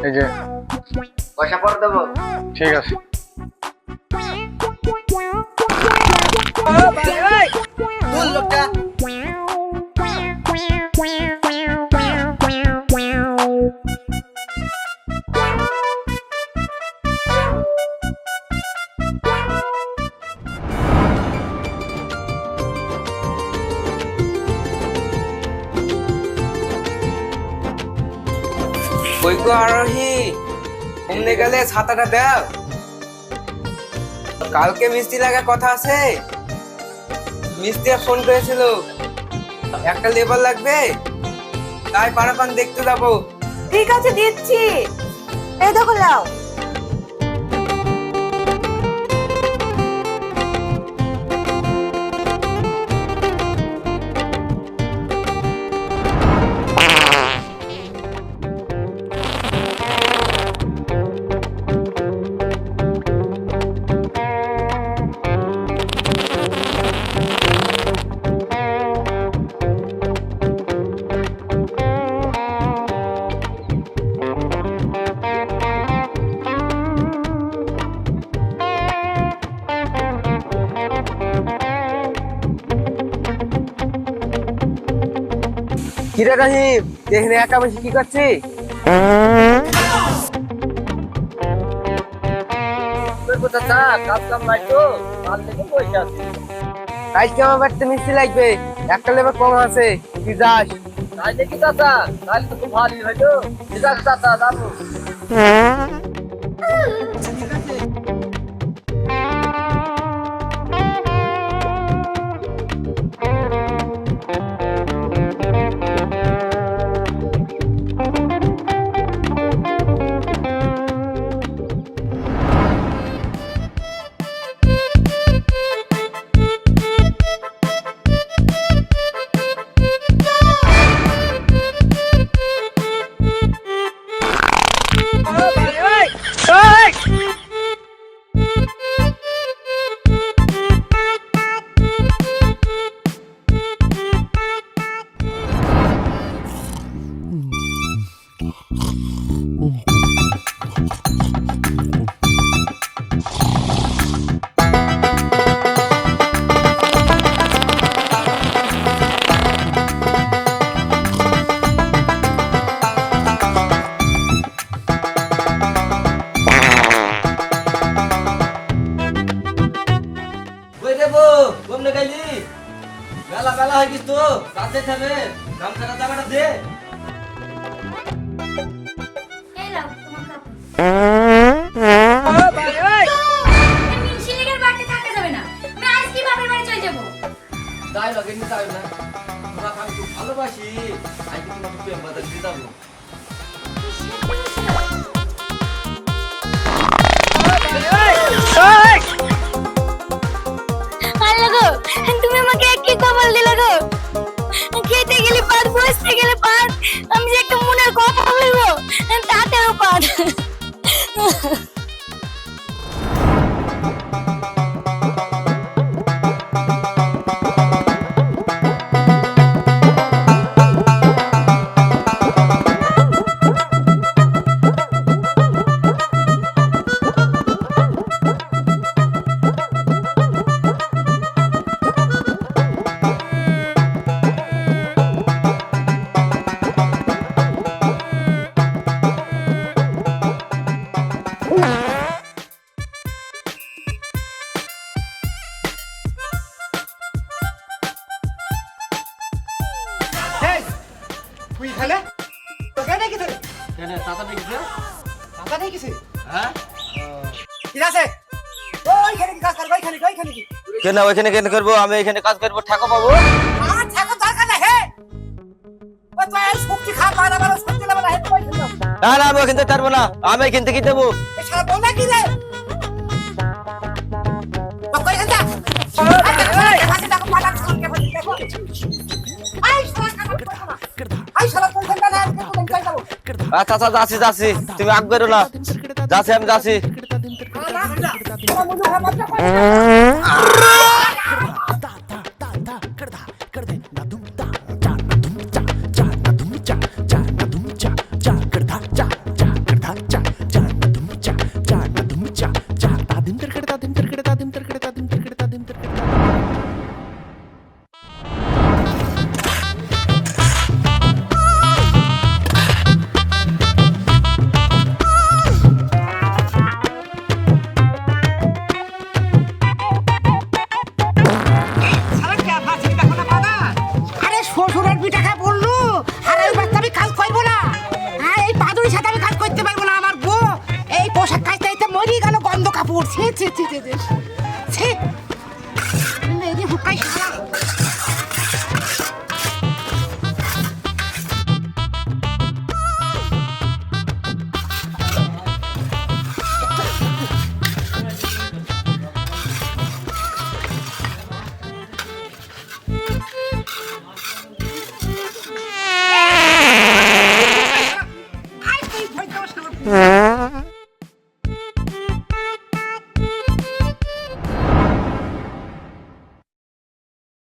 এই যে পয়সা পর দেবো ঠিক আছে লোকটা ঘুমনে গেলে ছাতাটা দাও কালকে মিস্ত্রি লাগা কথা আছে? মিস্ত্রি ফোন করেছিল। একটা লেবার লাগবে? তাই পারাপান দেখতে যাব। ঠিক আছে, দিচ্ছি। এই দেখো কিরে রহিম, এখানে একা বসে কি করছি চাচা কাজ কাম নাই তো কাল থেকে পয়সা আছে। আজকে আমার বাড়িতে মিস্ত্রি লাগবে একটা লেবার কম আছে, তুই যাস। তাই দেখি চাচা? তাহলে তো খুব ঠিক আছে। আমি আজ কি বাপের বাড়ি চলে যাব? তাই লগে নি তাই না তোমাকে আমি খুব ভালোবাসি। আজকে তোমাকে প্রেম দিতে যাব। 啊 哈 তুই এখানে তোকে ডেকেছে কেন চাচা দেখছে টাকা ডেকেছে হ্যাঁ? কি আছে? ওইখানে কি কাজ করব ওইখানে কি, ওইখানে কি? কেন ওইখানে কেন করব? আমি এখানে কাজ করব ঠাকা পাবো আমার ঠাকুর দরকার না হে! ও তো আর সবজি খা না হে। না না আমি ওখান থেকে পারব না। আমি এখান থেকে দেবো বল না কি রে? আচ্ছা আচ্ছা যাচ্ছি যাচ্ছি তুমি আগ বেরো না যাচ্ছি আমি যাচ্ছি গন্ধ